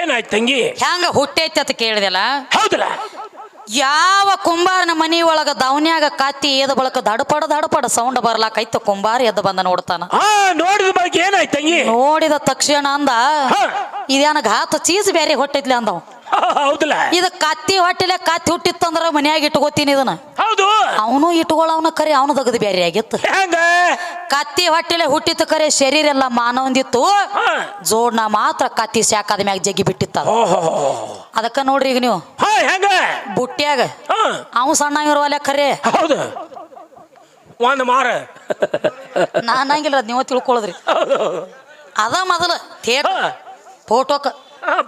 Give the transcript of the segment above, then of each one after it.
ಏನಾಯ್ತು ತಂಗಿ? ಹೆಂಗ ಹುಟ್ಟೈತಿ ಅಂತ ಕೇಳಿದೆಲ್ಲ? ಹೌದಲ್ಲ ಯಾವ ಕುಂಬಾರನ ಮನಿ ಒಳಗ ದವನ್ಯಾಗ ಕತ್ತಿ ಏದ ಬಳಕ ದಡಪಡ ದಡಪಡ ಸೌಂಡ್ ಬರ್ಲಾಕೈತ ಕುಂಬಾರ ಎದ್ದು ಬಂದ ನೋಡ್ತಾನ. ನೋಡಿದ ಬಗ್ಗೆ ಏನಾಯ್ತು ತಂಗಿ? ನೋಡಿದ ತಕ್ಷಣ ಅಂದ ಇದೇನ ಘಾತ ಚೀಸ್ ಬೇರೆ ಹೊಟ್ಟೈತ್ಲಿ ಅಂದವ್. ಹೌದಲ್ಲ ಇದ ಕತ್ತಿ ಹೊಟ್ಟಿಲೆ ಕತ್ತಿ ಹುಟ್ಟಿತ್ತಂದ್ರ ಮನ್ಯಾಗ ಇಟ್ಕೋತೀನಿ ಇದನ್ನ. ಹೌದು? ಅವನು ಇಟ್ಕೊಳ್ಳವನ ಕರೆ ಅವನು ತೆಗೆದು ಬೇರೆ ಆಗಿತ್ತು. ಹೆಂಗ? ಕತ್ತಿ ಹೊಟ್ಟಿಲೆ ಹುಟ್ಟಿತ್ತು ಕರೆ ಶರೀರ ಎಲ್ಲ ಮಾನವಂದಿತ್ತು. ಜೋಡ್ನ ಮಾತ್ರ ಕತ್ತಿ ಸಾಕಾದ ಮ್ಯಾಗ ಜಗ್ಗಿ ಬಿಟ್ಟಿತ್ತ. ಓಹೋ. ಅದಕ್ಕ ನೋಡ್ರಿ ಈಗ ನೀವು. ಹಾ ಹೆಂಗ? ಬುಟ್ಟ್ಯಾಗ. ಹಾ. ಕರೆ ನಾನಂಗಿಲ್ಲ ಖರೆ ಹೌದು. ಒಂದ್ ಮಾರ. ನಾನ್ ಹಂಗಿಲ್ಲ ಅದ್ ನೀವು ತಿಳ್ಕೊಳದ್ರಿ. ಹೌದು. ಅದ ಮೊದಲು ಥೇಟ್. ಹಾ.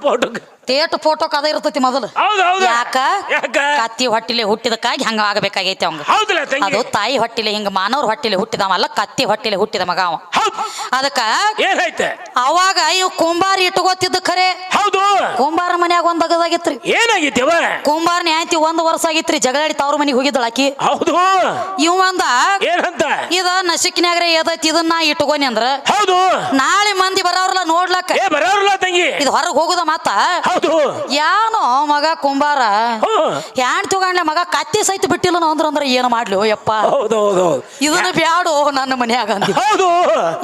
ಫೋಟೋಕ್ ಹಾ, ಫೋಟೋ ಕದ ಇರ್ತೈತಿ ಮೊದಲು. ಹೌದು ಹೌದು. ಯಾಕ? ಯಾಕ? ಕತ್ತಿ ಹೊಟ್ಟಿಲೆ ಹುಟ್ಟಿದಕ್ಕಾಗಿ ಹಂಗ ಆಗಬೇಕಾಗೈತಿ ಅವಂಗ. ಹೌದಲ್ಲ ತಂಗಿ. ಅದು ತಾಯಿ ಹೊಟ್ಟಿಲೆ ಹಿಂಗ ಮಾನವ್ರ ಹೊಟ್ಟಿಲೆ ಹುಟ್ಟಿದವಲ್ಲ ಕತ್ತಿ ಹೊಟ್ಟಿಲೆ ಹುಟ್ಟಿದ ಮಗ ಅವ. ಹೌದು. ಅದಕ್ಕ ಅವಾಗ ಇವ್ ಕುಂಬಾರ ಇಟ್ಕೋತಿದ್ದ ಖರೆ. ಹೌದು. ಕುಂಬಾರ ಮನ್ಯಾಗ ಒಂದ್ ಅಗದಾಗಿತ್ರಿ. ಏನಾಗಿತ್ತವ ಕುಂಬಾರ ನ್ಯಾಯತಿ ಒಂದ್ ವರ್ಷ ಆಗಿತ್ರಿ ಜಗಳಾಡಿ ತವ್ರ ಮನೆಗೆ ಹೋಗಿದ್ದಳ ಆಕಿ. ಹೌದು. ಇವ್ ನಸಿಕ್ನ್ಯಾಗ್ರೆ ಏದೈತಿ ಇದನ್ನ ಇಟ್ಕೊನಿ ಅಂದ್ರ ಹೌದು. ನಾಳೆ ಮಂದಿ ಬರೋರ್ಲ ನೋಡ್ಲಕ್ಕ. ಏ ಬರೋರ್ಲ ತಂಗಿ. ಇದು ಹೊರಗೆ ಹೋಗುದ ಮತ್ತ ಹೌದು. ಯಾನೋ ಮಗ ಕುಂಬಾರ ಹ್ಮ್. ಯಾಣ್ ತಗೊಂಡ್ಲೆ ಮಗ ಕತ್ತಿ ಸಹಿತ ಬಿಟ್ಟಿಲ್ಲ ಅಂದ್ರ ಅಂದ್ರ ಏನು ಮಾಡ್ಲಿ ಯಪ್ಪ. ಹೌದು ಹೌದು ಇದನ್ನ ಬ್ಯಾಡು ನನ್ನ ಮನ್ಯಾಗ ಅಂತ ಹೌದು.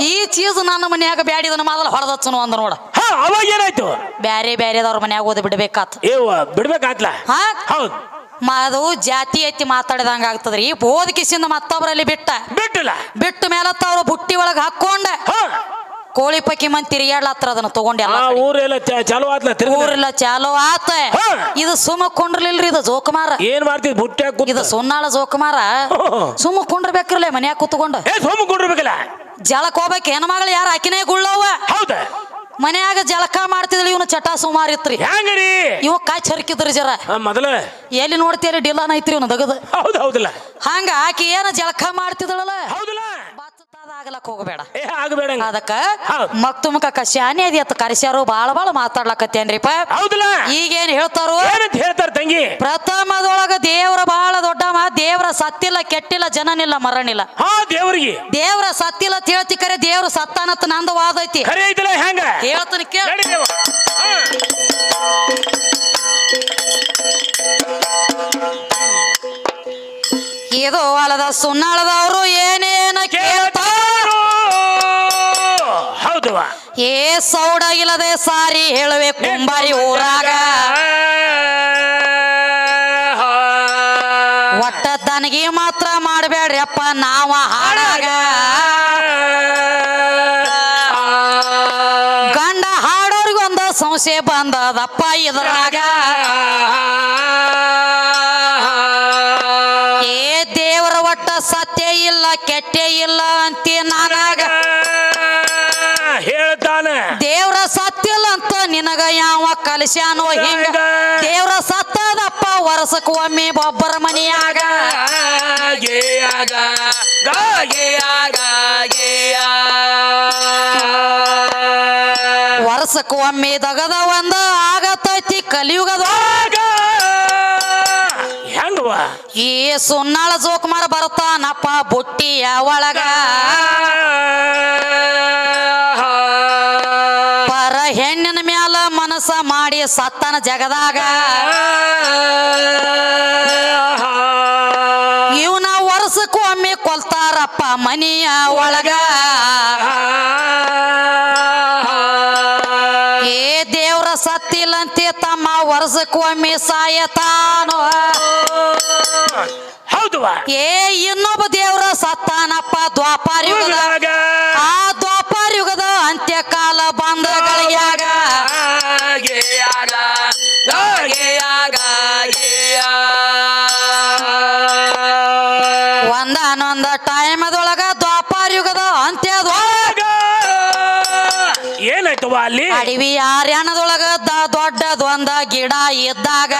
ಈ ಚೀಸ್ ನನ್ನ ಮನ್ಯಾಗ ಬ್ಯಾಡ ಇದನ್ನ ಮೊದಲು ಹೊಡೆದಚ್ಚನು ಅಂದ ನೋಡ. ಹಾ ಅವಾಗ ಏನಾಯ್ತು? ಬ್ಯಾರೆ ಬ್ಯಾರೆದವ್ರ ಮನ್ಯಾಗ ಓದಿ ಬಿಡ್ಬೇಕಾತ್. ಏವ ಬಿಡ್ಬೇಕಾತ್ಲ? ಹಾ. ಹೌದು. ಅದು ಜಾತಿ ಎತ್ತಿ ಮಾತಾಡಿದಂಗ ಆಗ್ತದ್ರಿ. ಬೋದಕಿಸಿಂದ ಮತ್ತೊಬ್ಬರಲ್ಲಿ ಬಿಟ್ಟ. ಬಿಟ್ಟಿಲ್ಲ. ಬಿಟ್ಟ ಮೇಲತ್ತ ಅವ್ರ ಬುಟ್ಟಿ ಒಳಗ ಹಾಕೊಂಡ ಕೋಳಿ ಪಕ್ಕಿ ಮಂದಿ ತಿರುಗಾಡ್ಲತ್ರ ಅದನ್ನ ತಗೊಂಡೆ ಊರೆಲ್ಲ ಚಾಲು ಆತ್ಲ ಊರೆಲ್ಲ ಚಾಲೋ ಆತ. ಇದು ಸುಮ್ಮ ಕುಂಡ್ರಲಿಲ್ರಿ ಇದು ಜೋಕುಮಾರ. ಏನ್ ಮಾಡ್ತಿದ್ ಬುಟ್ಟಿ ಹಾಕಿ ಇದು ಸುನ್ನಾಳ ಜೋಕುಮಾರ. ಸುಮ್ಮ ಕುಂಡ್ರಬೇಕ್ರಲ್ಲ ಮನ್ಯಾಗ ಕುತ್ಕೊಂಡು. ಸುಮ್ಮ ಸೋಮ ಕೊಡಿರ್ಬೇಕಲ್ಲ. ಜಳಕ್ ಹೋಗ್ಬೇಕು. ಹೆಣ್ಮಗಳು ಮಗಳು ಯಾರು ಆಕಿನೇ ಗುಳ್ಳವ್ವ? ಹೌದ. ಮನ್ಯಾಗ ಜಳಕ ಮಾಡ್ತಿದ್ಲಿ ಇವನು ಚಟ ಸುಮಾರು ಇತ್ರಿ. ಹೆಂಗ್ರಿ ಇವ ಕಾಚ್ ಹರಿಕಿದ್ರಿ ಜರ. ಆ, ಮೊದಲ. ಎಲ್ಲಿ ನೋಡ್ತೀರಿ ಡಿಲ್ಲಾನ ಐತ್ರಿ ಇವನು ದಗದ. ಹೌದು ಹೌದಲ್ಲ. ಹಂಗ ಆಕಿ ಏನ ಜಳಕ ಮಾಡ್ತಿದಳಲ್ಲ ಹೌದಲ್ಲ. ಆಗ್ಲಕ್ ಹೋಗಬೇಡ. ಏ ಆಗಬೇಡ ಅದಕ್ಕ ಹೌದ್. ಮಕ್ತುಮಕ ಶಾನೆ ಅದಿ ಅತ್ತ ಕರೆಸ್ಯಾರು ಬಾಳ ಬಾಳ ಮಾತಾಡ್ಲಕತ್ತೇನ್ರಿಪ್ಪ? ಹೌದಲ್ಲ? ಈಗೇನ್ ಹೇಳ್ತಾರು? ಏನಂತ ಹೇಳ್ತಾರ ತಂಗಿ? ಪ್ರಥಮದೊಳಗ ದೇವ್ರ ದೊಡ್ಡ ಮಾ ದೇವ್ರ ಸತ್ತಿಲ್ಲ ಕೆಟ್ಟಿಲ್ಲ ಜನನಿಲ್ಲ ಮರಣಿಲ್ಲ ಹಾ ದೇವ್ರಿಗೆ. ದೇವ್ರ ಸತ್ತಿಲ್ಲ ಅಂತ ಹೇಳ್ತಿ ಕರೆ ದೇವ್ರ ಸತ್ತಾನತ್ ನಂದು ವಾದ ಐತಿ. ಖರೆ ಐತಲ್ಲ ಹೆಂಗ ಹೇಳ್ತೀನಿ ಕೇಳ. ನಡಿ ದೇವ. ಹಾ. ಇದು ಅಲದ ಸುನ್ನಳದವರು ಏನೇನ ಕೇಳ್ತಾರೋ. ಹೌದವ್ವ. ಸೌಡ ಇಲ್ಲದೆ ಸಾರಿ ಹೇಳುವೆ ಕುಂಬಾರಿ ಊರಾಗ. ಒಟ್ಟ ತನಗಿ ಮಾತ್ರ ಮಾಡಬೇಡ್ರಿ ಅಪ್ಪ ನಾವ ಹಾಡಾಗ. ಗಂಡ ಹಾಡೋರ್ಗೊಂದು ಸಂಶಯ ಬಂದದಪ್ಪ ಇದ್ರಾಗ. ಏ ದೇವರ ಒಟ್ಟ ಸತ್ಯ ಇಲ್ಲ ಕೆಟ್ಟೆ ಇಲ್ಲ ಅಂತ ನಾನಾಗ ನಿನಗ ಯಾವ ಕಲಸ್ಯಾನೋ ಹಿಂಗ. ದೇವ್ರ ಸತ್ತದಪ್ಪ ವರ್ಷಕ್ ಒಮ್ಮೆ ಒಬ್ಬರ ಮನೆಯಾಗ ಗೇಯಾಗ, ಗಾಗೇಯಾಗ, ಗೇಯ. ವರ್ಷಕ್ ಒಮ್ಮೆ ದಗದ ಒಂದ ಆಗತೈತಿ ಕಲಿಯುಗದ? ಈ ಸುನ್ನಾಳ ಜೋಕುಮಾರ ಬರ್ತಾನಪ್ಪ ಬುಟ್ಟಿಯ ಒಳಗ. ಮನಸ್ಸ ಮಾಡಿ ಸತ್ತನ ಜಗದಾಗ. ಇವನ ವರ್ಷಕ್ಕೊಮ್ಮೆ ಕೊಲ್ತಾರಪ್ಪ ಮನೆಯ ಒಳಗ. ಏ ದೇವ್ರ ಸತ್ತಿಲ್ಲಂತೆ ತಮ್ಮ ವರ್ಷಕ್ಕೊಮ್ಮೆ ಸಾಯತಾನೋ. ಹೌದು ಏ ಇನ್ನೊಬ್ಬ ದೇವ್ರ ಸತ್ತಾನಪ್ಪ ದ್ವಾಪಾರಿ ಆ ಏನಾಯ್ತವ್ವ ಅಲ್ಲಿ ಅಡವಿ ದೊಡ್ಡ ದೊಡ್ಡದೊಂದ ಗಿಡ ಇದ್ದಾಗ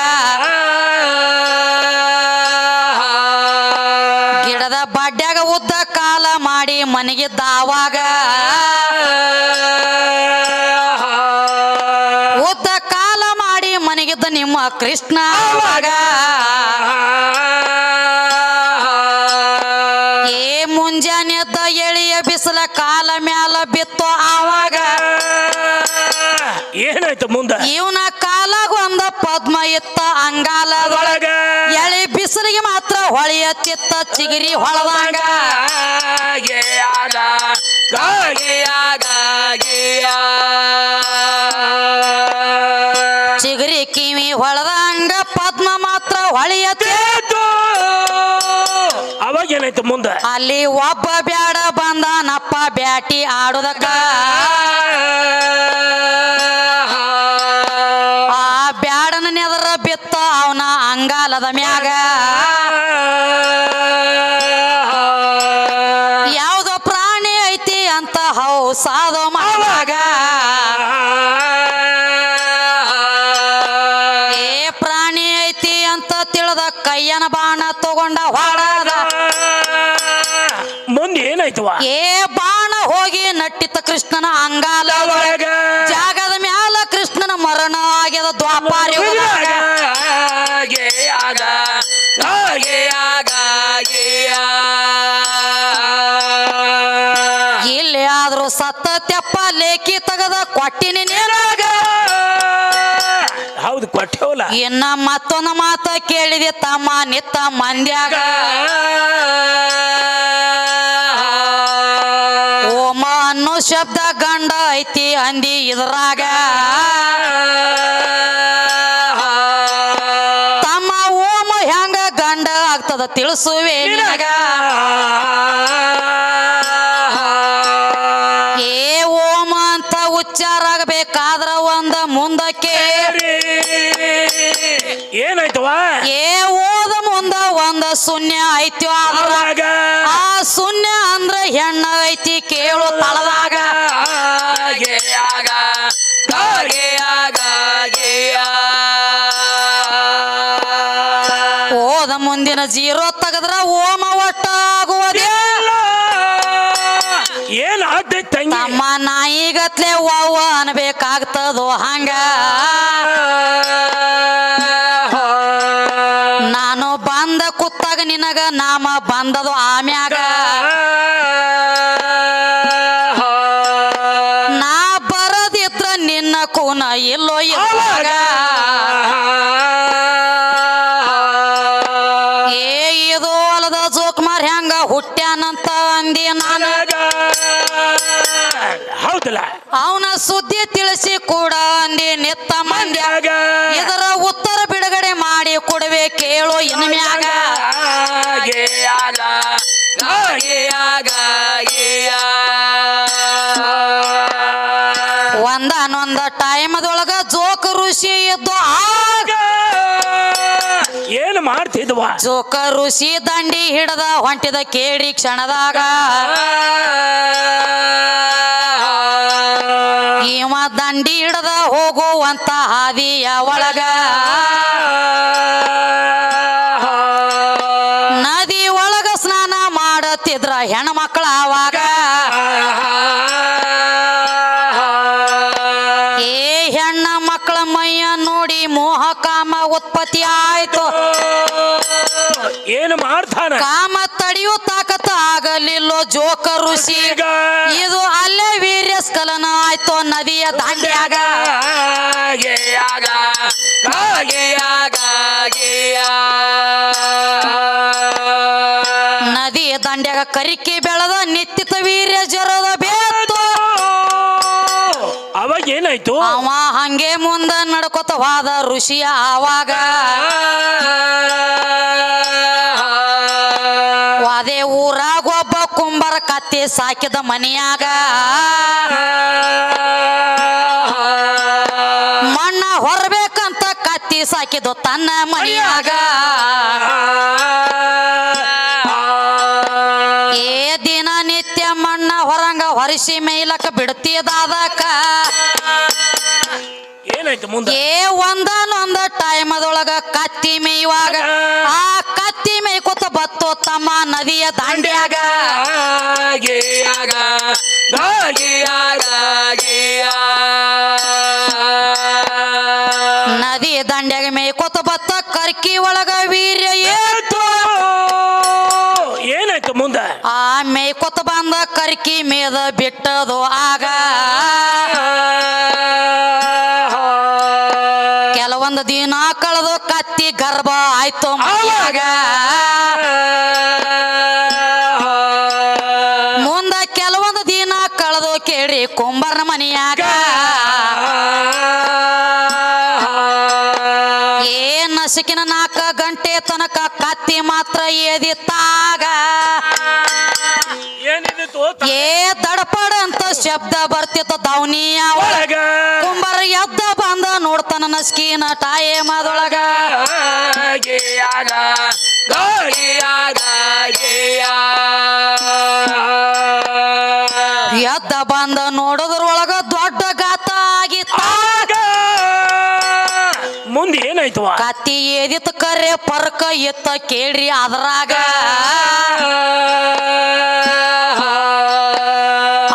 ಗಿಡದ ಬಡ್ಡ್ಯಾಗ ಉದ್ದ ಕಾಲ ಮಾಡಿ ಮನೆಗಿದ್ದ ಆವಾಗ ಉದ್ದ ಕಾಲ ಮಾಡಿ ಮನೆಗಿದ್ದ ನಿಮ್ಮ ಕೃಷ್ಣ ಆವಾಗ ಏನಾಯ್ತು ಮುಂದೆ? ಇವನ ಕಾಲಾಗ ಒಂದ ಪದ್ಮ ಇತ್ತ ಒಳಗ ಎಳಿ ಬಿಸಿಲಿಗೆ ಮಾತ್ರ ಹೊಳೆಯ ಚಿತ್ತ ಚಿಗಿರಿ ಹೊಳದಾಗ. ಚಿಗಿರಿ ಕಿವಿ ಹೊಳದಂಗ ಪದ್ಮ ಮಾತ್ರ ಹೊಳೆಯ. ಅವಾಗ ಏನಾಯ್ತು ಮುಂದ? ಅಲ್ಲಿ ಒಬ್ಬ ಬ್ಯಾಡ ಬಂದಾನಪ್ಪ ಬ್ಯಾಟಿ ಆಡುದಕ್ಕ. ಅಂಗಾಲದ ಮ್ಯಾಗ. ಯಾವುದೋ ಪ್ರಾಣಿ ಐತಿ ಅಂತ ಹೌಸಾದೋ ಮಾಡುವಾಗ. ಏ ಪ್ರಾಣಿ ಐತಿ ಅಂತ ತಿಳಿದ ಕೈಯನ ಬಾಣ ತಗೊಂಡ ಹೊಡದ. ಮುಂದೆ ಏನಾಯ್ತು ಏ ಬಾಣ ಹೋಗಿ ನಟ್ಟಿತ ಕೃಷ್ಣನ ಅಂಗಾಲ ಒಳಗ. ಇಲ್ಲಿ ಆದ್ರೂ ಸತ್ತ ತೆಪ್ಪ ಲೇಖಿ ತಗದ ಕೊಟ್ಟಿನಿ ನೀನಾಗ. ಹೌದು ಕೊಟ್ಟೆವಲ್ಲ? ಇನ್ನ ಮತ್ತೊಂದು ಮಾತ ಕೇಳಿದೆ ತಮ್ಮ ನಿತ್ತ ಮಂದ್ಯಾಗ. ಓಮ ಅನ್ನೋ ಶಬ್ದ ಗಂಡ ಐತಿ ಅಂದಿ ಇದ್ರಾಗ. ತಮ್ಮ ಓಮ ಹೆಂಗ ಗಂಡ ಆಗ್ತದ ತಿಳಿಸುವೆ ನಿನಗ. ಮುಂದಕ್ಕೆ. ಏನಾಯ್ತವ ಏ ಓದ ಮುಂದ ಒಂದ ಶೂನ್ಯ ಐತಿ ಆದ್ರ ಅವಾಗ ಆ ಶೂನ್ಯ ಅಂದ್ರ ಹೆಣ್ಣ ಐತಿ ಕೇಳು ತಳದಾಗ. ಓದ ಮುಂದಿನ ಜೀರೋ ತೆಗದ್ರ ಓಮ ಏನ್ ಅಡ್ಡ ತಂಗಿ? ತಮ್ಮ ನಾಯಿಗತ್ಲೆ ವಾವ ಅನ್ಬೇಕಾಗ್ತದೋ ಹಂಗ? ನಾನು ಬಂದ ಕುತ್ತಾಗ ನಿನಗ ನಾಮ ಬಂದದು ಆಮ್ಯಾಗ? ಕೊಡುವೆ ಇನ್ಮ್ಯಾಗ ಗೆಯ ಒಂದಾನೊಂದ ಟೈಮದೊಳಗ ಜೋಕ ಋಷಿ ಇದ್ದು ಆಗ ಏನ್ ಮಾಡ್ತಿದ್ವ? ಜೋಕ ಋಷಿ ದಂಡಿ ಹಿಡದ ಹೊಂಟಿದ ಕೇಳಿ ಕ್ಷಣದಾಗ. ಇವ ದಂಡಿ ಹಿಡದ ಹೋಗುವಂತ ಹಾದಿಯ ಒಳಗ. ಕಾಮ ಉತ್ಪತ್ತಿ ಆಯ್ತು. ಏನು ಮಾಡ್ತಾನ? ಕಾಮ ತಡೆಯೋ ತಾಕತ್ತ ಆಗಲಿಲ್ಲೋ ಜೋಕ ಋಷಿ. ಇದು ಅಲ್ಲೇ ವೀರ್ಯ ಸ್ಖಲನ ಆಯ್ತು ನದಿಯ ದಾಂಡ್ಯಾಗ. ಏನಾಯ್ತು ಅವ ಹಂಗೆ ಮುಂದ ನಡ್ಕೋತ ಹೋದ ಋಷಿಯ ಆವಾಗ. ಅದೇ ಊರಾಗ ಒಬ್ಬ ಕುಂಬರ ಕತ್ತಿ ಸಾಕಿದ ಮನೆಯಾಗ. ಮಣ್ಣ ಹೊರಬೇಕಂತ ಕತ್ತಿ ಸಾಕಿದ ತನ್ನ ಮನೆಯಾಗ. ಏ ಹೊರಂಗ ಹೊರಿಸಿ ಮೇಲಕ ಬಿಡ್ತಿದಾದಕ ಏನಾಯ್ತು ಮುಂದೆ ಏ ಒಂದನೊಂದ ಟೈಮದೊಳಗ ಕತ್ತಿ ಮೇಯುವಾಗ ಆ ಕತ್ತಿ ಮೇಯ್ಕೊತ ಬತ್ತು ತಮ್ಮ ನದಿಯ ದಾಂಡ್ಯಾಗ ಗಾಗೆಯಾಗ ಗಾಗೆಯಾಗ ಗೆಯ ನದಿ ದಂಡ್ಯಾಗ ಮೇಯ್ಕೊತ ಬತ್ತ ಕರ್ಕಿ ಒಳಗ ವೀರ್ಯ ಏತು ಏನಾಯ್ತು ಮುಂದೆ ಆ ಮೇಯ್ಕೊತ ಬಂದ ಕರ್ಕಿ ಮೇದ ಬಿಟ್ಟದು ಆಗ. ಕೆಲವೊಂದು ದಿನ ಕಳೆದು ಕತ್ತಿ ಗರ್ಭ ಆಯ್ತು ಮಗ ಮುಂದ ಕೆಲವೊಂದು ದಿನ ಕಳೆದು ಕೇಳಿ ಕುಂಬರ್ನ ಮನೆಯಾಗ. ಏ ನಸಿಕಿನ ನಾಲ್ಕ ಗಂಟೆ ತನಕ ಕತ್ತಿ ಮಾತ್ರ ಏನಿದಿತ್ತು ಏ ದಡಪಡ ಅಂತ ಶಬ್ದ ಬರ್ತಿತ್ತು ದೌನಿಯ ಒಳಗ. ಕುಂಬರ ಎದ್ದ ಬಂದ ನೋಡ್ತಾನ ನಸ್ಕಿನ ಟಾಯೆ ಮಾದೊಳಗ. ಎದ್ದ ಬಂದ ನೋಡೋದ್ರೊಳಗ ದೊಡ್ಡ ಗಾತ ಆಗಿತ್ತ. ಆಗ ಮುಂದೆ ಏನಾಯ್ತು ಕತ್ತಿ ಏದಿತ್ ಕರೆ ಪರ್ಕ ಎತ್ತ ಕೇಳ್ರಿ ಅದ್ರಾಗ.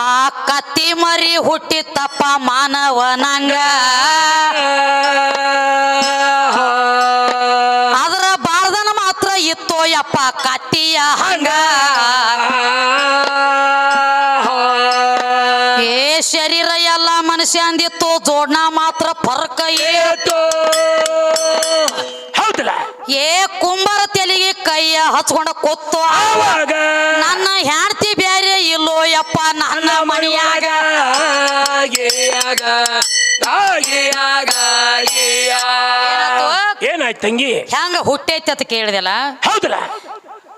ಆ ಕತ್ತಿ ಮರಿ ಹುಟ್ಟಿತ್ತಪ್ಪ ಮಾನವನಂಗ. ಅದರ ಬಾರ್ದನ ಮಾತ್ರ ಇತ್ತೋ ಯಪ್ಪ ಕತ್ತಿಯ ಹಂಗ. ಏ ಶರೀರ ಎಲ್ಲ ಮನುಷ್ಯ ಅಂದಿತ್ತು ಜೋಡ್ನ ಮಾತ್ರ ಪರ್ಕ ಏ ಹೌದಲ್ಲ ಏ ಕುಂಬರ ತೆಲಿಗೆ ಕೈಯ ಹಚ್ಕೊಂಡ ಕೊತ್ತು. ಆವಾಗ. ನನ್ನ ಹೆಂಡತಿ ಬೇರೆ ಇಲ್ಲೋ ಯಪ್ಪ ನನ್ನ ಮನೆಯಾಗ ಏನಾಯ್ತು? ತಂಗಿ? ಹೆಂಗ ಹುಟ್ಟೈತಿ ಅಂತ ಕೇಳಿದೆಲ್ಲ ಹೌದಲ್ಲ.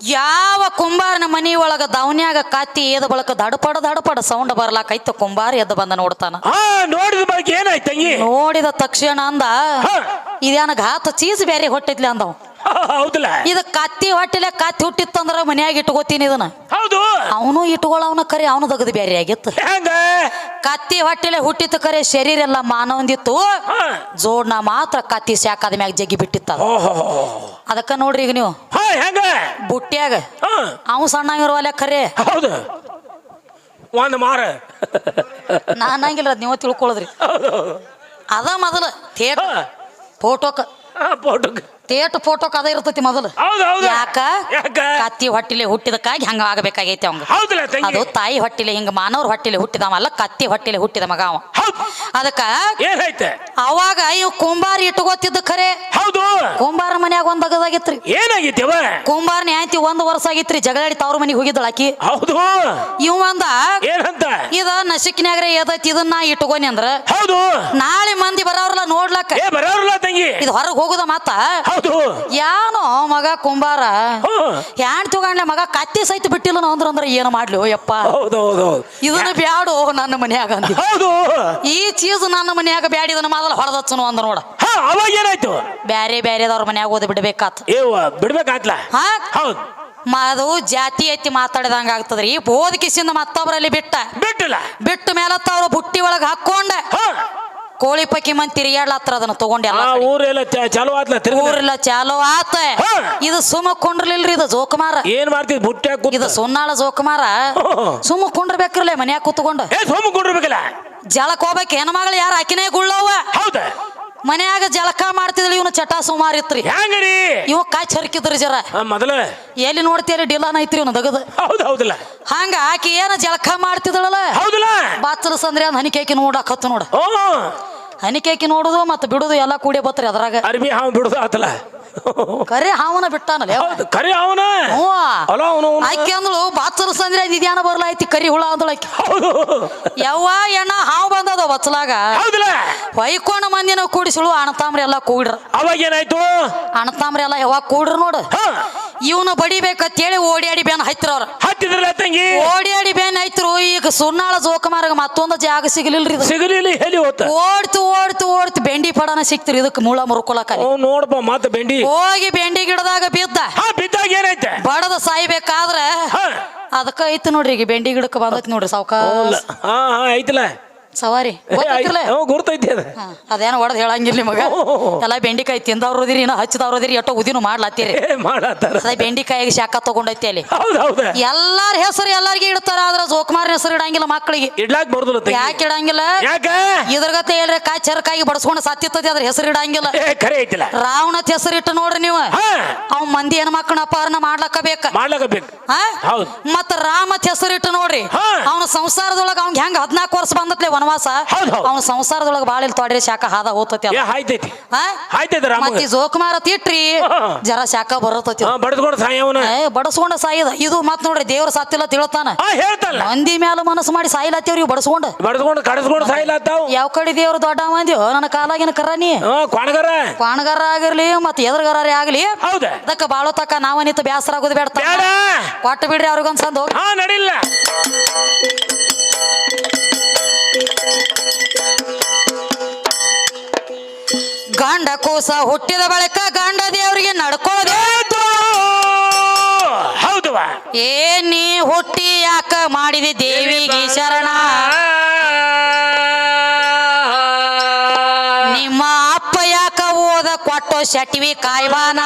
ಯಾವ ಕುಂಬಾರನ ಮನಿ ಒಳಗ ದವನ್ಯಾಗ ಕತ್ತಿ ಏದ ಬಳಕ ದಡಪಡ ದಡಪಡ ಸೌಂಡ್ ಬರ್ಲಾಕೈತ ಕುಂಬಾರ ಎದ್ದು ಬಂದ ನೋಡ್ತಾನ. ಆ ನೋಡಿದ ಬಳಿಕ ಏನಾಯ್ತು ತಂಗಿ? ನೋಡಿದ ತಕ್ಷಣ ಅಂದ ಇದೇನ ಘಾತ ಚೀಸ್ ಬೇರೆ ಹೊಟ್ಟಿದ್ಲಿ ಅಂದವ್. ಹೌದಲ್ಲ? ಇದು ಕತ್ತಿ ಹೊಟ್ಟಿಲೆ ಕತ್ತಿ ಹುಟ್ಟಿತ್ತಂದ್ರ ಮನ್ಯಾಗ ಇಟ್ಕೋತೀನಿ ಇದನ್ನ. ಅವನು ಇಟ್ಕೊಳ್ಳವನ ಕರೆ ಅವನು ತೆಗೆದು ಬೇರೆ ಆಗಿತ್ತು. ಹೆಂಗ? ಕತ್ತಿ ಹೊಟ್ಟೆಲೆ ಹುಟ್ಟಿತ್ತು ಕರೆ ಶರೀರ ಎಲ್ಲ ಮಾನವಂದಿತ್ತು. ಜೋಡ್ನ ಮಾತ್ರ ಕತ್ತಿ ಸಾಕಾದ ಮ್ಯಾಗ ಜಗ್ಗಿ ಬಿಟ್ಟಿತ್ತ ಅದಕ್ಕ ನೋಡ್ರಿ ಈಗ ನೀವು. ಬುಟ್ಟಿಯಾಗ ಹೆಂಗ? ಬುಟ್ಟ್ಯಾಗ. ಅವನು ಅವ ಸಣ್ಣ ಇರುವಲ್ಲ ಕರೆ. ಹೌದು. ಒಂದ್ ಮಾರ. ನಾ ಅನ್ನಂಗಿಲ್ಲ ಅದ್ ನೀವು ತಿಳ್ಕೊಳ್ಳೋದ್ರಿ ಅದ ಮೊದಲ ಥಿಯೇಟರ್ ಹಾ. ಫೋಟೋಕ್ ಫೋಟೋ ಫೋಟೋಕ್ ಥೇಟ್ ಫೋಟೋಕ್ ಅದ ಇರ್ತೈತಿ ಮೊದಲು. ಹೌದು ಹೌದು. ಯಾಕ? ಯಾಕ? ಕತ್ತಿ ಹೊಟ್ಟಿಲಿ ಹುಟ್ಟಿದಕ್ಕಾಗಿ ಹಂಗ ಆಗಬೇಕಾಗೈತಿ ಅವಂಗ. ಹೌದಲ್ಲ ತಂಗಿ. ಅದು ತಾಯಿ ಹೊಟ್ಟಿಲಿ ಹಿಂಗ ಮಾನವ್ರ ಹೊಟ್ಟಿಲಿ ಹುಟ್ಟಿದವಲ್ಲ ಕತ್ತಿ ಹೊಟ್ಟಿಲಿ ಹುಟ್ಟಿದ ಮಗ ಅವ. ಹೌದು. ಅದಕ್ಕ ಏನಾಯ್ತ ಅವಾಗ ಇವ್ ಕುಂಬಾರಿ ಇಟ್ಕೋತಿದ್ದ ಖರೆ. ಹೌದು. ಕುಂಬಾರ ಮನ್ಯಾಗ ಒಂದ್ ಅಗದಾಗಿತ್ರಿ. ಏನಾಗಿತ್ತವ ಕುಂಬಾರ ಆಯ್ತಿ ಒಂದ್ ವರ್ಷ ಆಗಿತ್ರಿ ಜಗಳಾಡಿ ತವ್ರ ಮನೆಗೆ ಹೋಗಿದ್ದಳ ಆಕಿ. ಹೌದು. ಇವ್ ಅಂದ ಏನಂತ? ಇದ ನಸಿಕ್ನ್ಯಾಗ್ರೆ ಏದೈತಿ ಇದನ್ನ ಇಟ್ಕೋನಿ ಅಂದ್ರ ಹೌದು. ನಾಳೆ ಮಂದಿ ಬರೋರ್ಲ ನೋಡ್ಲಕ್ಕ. ಏ ಬರೋರ್ಲ ತಂಗಿ. ಇದು ಹೊರಗೆ ಹೋಗುದ ಮಾತ? ಹೌದು. ಯಾನೋ ಮಗ ಕುಂಬಾರ ಹ್ಯಾಂಡ್ ತಗೊಂಡ್ಲೆ ಮಗ ಕತ್ತಿ ಸಹಿತ ಬಿಟ್ಟಿಲ್ಲ ಅಂದ್ರ ಅಂದ್ರ ಏನು ಮಾಡ್ಲಿ ಯಪ್ಪ. ಹೌದು ಹೌದು ಹೌದು. ಇದನ್ನ ಬ್ಯಾಡು ನನ್ನ ಮನ್ಯಾಗ ಅಂದಿ. ಹೌದು. ಈ ಚೀಸ್ ನನ್ನ ಮನ್ಯಾಗ ಬ್ಯಾಡ ಇದನ್ನ ಮೊದಲು ಹೊಡೆದಚ್ಚನು ಅಂದ ನೋಡ. ಅವಾಗ ಏನಾಯ್ತು? ಬ್ಯಾರೆ ಬ್ಯಾರೆದವ್ರ ಮನ್ಯಾಗ ಓದ್ ಬಿಡ್ಬೇಕಾತ್. ಏವ ಬಿಡ್ಬೇಕಾತ್ಲ? ಹಾ? ಹೌದು. ಮ- ಅದು ಜಾತಿ ಐತಿ ಮಾತಾಡಿದಂಗ ಆಗ್ತದ್ರಿ. ಬೋಧ ಕಿಸಿಂದ ಮತ್ತೊಬ್ಬರಲ್ಲಿ ಬಿಟ್ಟ. ಬಿಟ್ಟಿಲ್ಲ. ಬಿಟ್ಟು ಮೇಲತ್ತ ಅವ್ರ ಬುಟ್ಟಿ ಒಳಗ್ ಹಾಕೊಂಡ ಹಾ. ಕೋಳಿ ಪಕ್ಕಿ ಮಂದಿ ತಿರುಗಾಡ್ಲತ್ರ ಅದನ್ನ ತಗೊಂಡೆ ಆ ಊರೆಲ್ಲ ಚ- ಚಾಲು ಆತ್ಲ ತಿರ್ಗ ಊರಿಲ್ಲ ಚಾಲೋ ಆತ. ಹಾ. ಇದು ಸುಮ್ಮ ಕೊಂಡ್ರಲಿಲ್ರಿ ಇದು ಜೋಕುಮಾರ. ಏನ್ ಮಾಡ್ತಿದ್ ಬುಟ್ಟಿ ಇದು ಸುನ್ನಾಳ ಜೋಕುಮಾರ. ಸುಮ್ಮ ಕುಂಡ್ರಬೇಕ್ರಲ್ಲ ಮನ್ಯಾಗ ಕೂತ್ಕೊಂಡು. ಏ ಸೋಮ ಕೊಂಡಿರ್ಬೇಕಲ್ಲ. ಜಳಕ್ ಹೋಗ್ಬೇಕು ಹೆಣ್ಮಗಳು ಯಾರ ಆಕಿನೇ ಗುಳ್ಳವ ಹೌದ. ಮನ್ಯಾಗ ಜಲಕ ಮಾಡ್ತಿದ್ಲಿ ಇವನು ಚಟ ಸುಮಾರ್ ಇತ್ರಿ. ಹೆಂಗರಿ? ಇವ ಕಾಯ್ ಚರ್ಕಿದ್ರಿ ಜರ. ಮೊದಲೇ. ಎಲ್ಲಿ ನೋಡ್ತೀರಿ ಡಿಲಾನ್ ಐತ್ರಿ ಇವನು ದಗದ. ಹೌದು ಹೌದಲ್ಲ. ಹಂಗ ಆಕಿ ಏನ ಜಲಕ ಮಾಡ್ತಿದಳಲ್ಲ ಹೌದಲ್ಲ. ಬಾಚಲ ಸಂದ್ರೆ ಅಂದ್ ಹನಿಕೇಕಿ ನೋಡಾಕತ್ತು ನೋಡ. ಹನಿಕೇಕಿ ನೋಡುದು ಮತ್ತೆ ಬಿಡುದು ಎಲ್ಲ ಕೂಡಿ ಬತ್ರಿ ಅದ್ರಾಗ. ಅರ್ಬಿ ಹಾವ್ ಬಿಡುದು ಆತಲ್ಲ. ಕರೆ ಹಾವನ ಬಿಟ್ಟಾನಲ್ಲ. ಹೌದು ಕರಿ ಅವನ ಹ್ಞೂ ಅಲ್ಲ ಅವನು ಆಕೆ ಅಂದಳು ಬಾಚಲ ಸಂದ್ರೆ ನಿಧ್ಯಾನ ಬರ್ಲಾಯ್ತಿ ಕರಿ ಹುಳ ಅಂದಳು ಆಕೆ. ಹೌದು. ಯವ್ವ ಎಣ್ಣ ಹಾವು ಬಂದದ ಬಚ್ಚಲಾಗ. ವೈಕೋಣ ಹೊಯ್ಕೊಂಡ ಮಂದಿನ ಕೂಡಿಸಳು ಅಣತಾಮ್ರಿ ಎಲ್ಲ ಕೂಡ್ರ. ಅವಾಗ ಏನಾಯ್ತು ಅಣತಾಮ್ರಿ ಎಲ್ಲ ಯಾವಾಗ ಕೂಡ್ರ ನೋಡು. ಹಾ. ಇವನು ಬಡಿಬೇಕಂತೇಳಿ ಓಡಿಯಾಡಿ ಬೇನ್ ಅವ್ರ. ಹತ್ತಿದ್ರಲ್ಲ ತಂಗಿ? ಓಡಿಯಾಡಿ ಬೇನ್ ಹೈತ್ರು. ಈಗ ಸುನ್ನಾಳ ಜೋಕಮಾರ್ಗ ಮತ್ತೊಂದು ಜಾಗ ಸಿಗಲಿಲ್ರಿ ಇದು. ಸಿಗಲಿಲ್ಲ ಹೇಳಿ ಹೋತ? ಓಡ್ತು ಓಡ್ತು ಓಡ್ತು. ಬೆಂಡಿ ಪಡನ ಸಿಕ್ತಿರಿ ಇದಕ್ಕೆ ಮೂಳ ಮುರ್ಕೊಳಕ ನೋಡಪ್ಪ ಮತ್ತ ಬೆಂಡಿ. ಹೋಗಿ ಬೆಂಡಿ ಗಿಡದಾಗ ಬಿದ್ದ. ಹಾ ಬಿದ್ದಾಗ ಏನೈತೆ? ಬಡದ ಸಾಯ್ಬೇಕಾದ್ರೆ ಹಾ. ಅದಕ್ಕ ಐತಿ ನೋಡ್ರಿ ಈಗ ಬೆಂಡಿ ಗಿಡಕ್ಕೆ ಬಂದೈತಿ ನೋಡ್ರಿ ಸಾವ್ಕಾಲ. ಹಾ ಹಾ ಐತಲ್ಲ. ಸವಾರಿ ಗೊತ್ತೈತಿರ್ಲ ಹ್ಞೂ ಗುರ್ತೈತಿ ಅದ. ಹಾ, ಅದೇನೋ ಹೊಡೆದ್ ಹೇಳಂಗಿಲ್ಲ ಮಗ. ಎಲ್ಲ ಬೆಂಡಿಕಾಯಿ ತಿಂದವ್ರದಿರಿ ಇನ್ನ ಹಚ್ಚಿದವ್ರದಿರಿ ಎಷ್ಟೋ ಉದಿನೂ ಮಾಡ್ಲತ್ತೀರಿ. ಏ ಮಾಡತ್ತಾರ. ಅದೇ ಬೆಂಡಿಕಾಯಿಗೆ ಶಾಖ ತಗೊಂಡೈತಿ ಅಲ್ಲಿ. ಹೌದ್ ಹೌದ. ಎಲ್ಲಾರ ಹೆಸರು ಎಲ್ಲಾರ್ಗಿ ಇಡ್ತಾರ ಆದ್ರ ಜೋಕುಮಾರ್ನ ಹೆಸರು ಇಡಂಗಿಲ್ಲ ಮಕ್ಕಳಿಗೆ ಇಡ್ಲಾಕ್ ಬರ್ದಿಲ್ಲ ತಂಗಿ. ಯಾಕೆ ಇಡಂಗಿಲ್ಲ? ಯಾಕ? ಇದ್ರಗತ್ತೆ ಹೇಳ್ರಿ ಕಾಯಿ ಚರಕಾಯಿ ಬಡಸ್ಕೊಂಡು ಸತ್ತಿತ್ತತಿ ಅದ್ರ ಹೆಸರು ಇಡಂಗಿಲ್ಲ. ಏ ಖರೆ ಐತಿಲ್ಲ. ರಾವಣತ್ ಹೆಸರಿಟ್ಟು ನೋಡ್ರಿ ನೀವು. ಹಾ. ಅವ್ ಮಂದಿ ಏನ್ ಮಕ್ಕಳನ್ನ ಅಪಹರಣ ಮಾಡ್ಲಕ್ಕ ಬೇಕ ಮಾಡ್ಲಾಕ ಬೇಕು ಹಾ? ಹೌದ್. ಮತ್ತ ರಾಮತ್ ಹೆಸರಿಟ್ಟು ನೋಡ್ರಿ. ಹಾ. ಅವನ ಸಂಸಾರದೊಳಗ ಅವ್ನ್ ಹೆಂಗ್ ಹದ್ನಾಲ್ಕು ವರ್ಷ ಬಂದತ್ಲೆ ವನವಾಸ ಅವ್ನ ಸಂಸಾರದೊಳಗ ಬಾಳ ಇಲ್ಲಿ ತೊಡ್ರಿ ಶಾಖ ಹಾದ ಹೋತತಿ ಹಾಯ್ತೈತಿ. ರಾಮ ಮತ್ತಿ ಜೋಕುಮಾರ ತಿಟ್ರಿ ಜರ ಶಾಖ ಬರತತಿ ಸಾಯವನ ಬಡಸ್ಕೊಂಡ ಸಾಯದ. ಇದು ಮತ್ ನೋಡ್ರಿ ದೇವ್ರ ಸತ್ತಿಲ್ಲ ತಿಳ್ತಾನ. ಮಂದಿ ಮ್ಯಾಲ ಮನಸ್ಸು ಮಾಡಿ ಸಾಯಿಲತ್ತೇವ್ರಿ ಬಡಸ್ಕೊಂಡ. ಕಡಸ್ಕೊಂಡು ಯಾವ ಕಡೆ ದೇವ್ರ ದೊಡ್ಡ ಮಂದಿ ನನ್ನ ಕಾಲಾಗಿನ ಕರಾನಿ ಪಾಣಗಾರ ಆಗಿರ್ಲಿ ಮತ್ತೆ ಎದುರುಗರೇ ಆಗ್ಲಿ. ಅದಕ್ಕೆ ಬಾಳೋ ತಕ್ಕ ನಾವನಿತ ಬ್ಯಾಸರ ಆಗೋದು ಬೇಡ. ಕೊಟ್ಟು ಬಿಡ್ರಿ ಅವ್ರಿಗೊಂದ್ ಸಂದ್ ಹೋಗಿ. ಹಾ ನಡಿಲ್ಲ. ಗಂಡ ಕೂಸ ಹುಟ್ಟಿದ ಬಳಿಕ ಗಂಡ ದೇವರಿಗೆ ನಡ್ಕೊಳ್ಳೋದು ಆಯ್ತು. ಏ ನೀ ಹುಟ್ಟಿ ಯಾಕ ಮಾಡಿದಿ ದೇವಿಗೆ ಶರಣ? ನಿಮ್ಮ ಅಪ್ಪ ಯಾಕ ಓದ ಕೊಟ್ಟು ಶಟಿವಿ ಕಾಯ್ವಾನ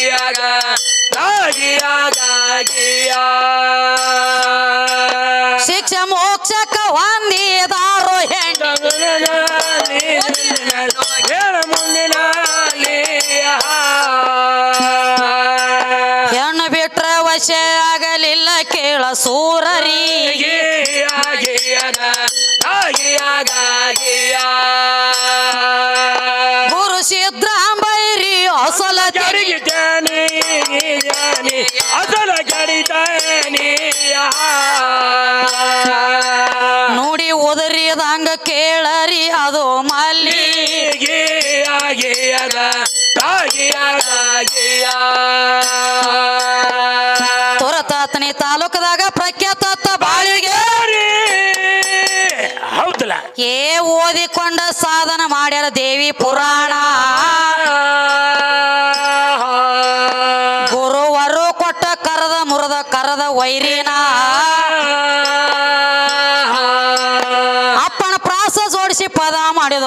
ಆಗಿಯಾಗ ಆಗಿಯಾಗ ಆಗಿಯ ಶಿಕ್ಷ ಮೋಕ್ಷಕ ಹೊಂದಿದಾರೋ ಹೇಳ ಮುಂದಿನ ಹೆಣ್ಣು ಬಿಟ್ರ ವಶ ಆಗಲಿಲ್ಲ ಕೇಳ ಸೂರರಿ. ಗುರು ಅಸಲ ಗಡಿತಾನಿ ನೋಡಿ ಉದರಿದಂಗ ಕೇಳರಿ ಅದು ಮಲ್ಲಿ. ತುರತಾತನಿ ತಾಲೂಕದಾಗ ಪ್ರಖ್ಯಾತ ಬಾಳಿಗೆ ಹೌದಲ್ಲ? ಏ ಓದಿಕೊಂಡ ಸಾಧನ ಮಾಡ್ಯಾರ ದೇವಿ ಪುರಾಣ. ವೈರಿನ? ಅಪ್ಪನ ಪ್ರಾಸ ಜೋಡಿಸಿ ಪದ ಮಾಡಿದ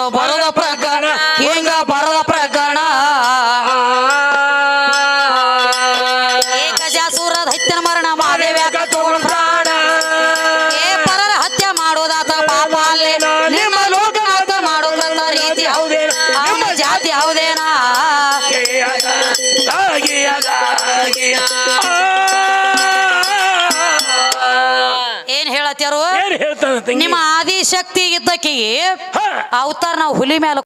ತಂಗಿ. ನಿಮ್ಮ ಆದಿಶಕ್ತಿ ಇದ್ದಕ್ಕಿಗೆ ಇದ್ದಕ್ಕೆ ಅವತಾರ ನಾವು ಹುಲಿ ಮೇಲೆ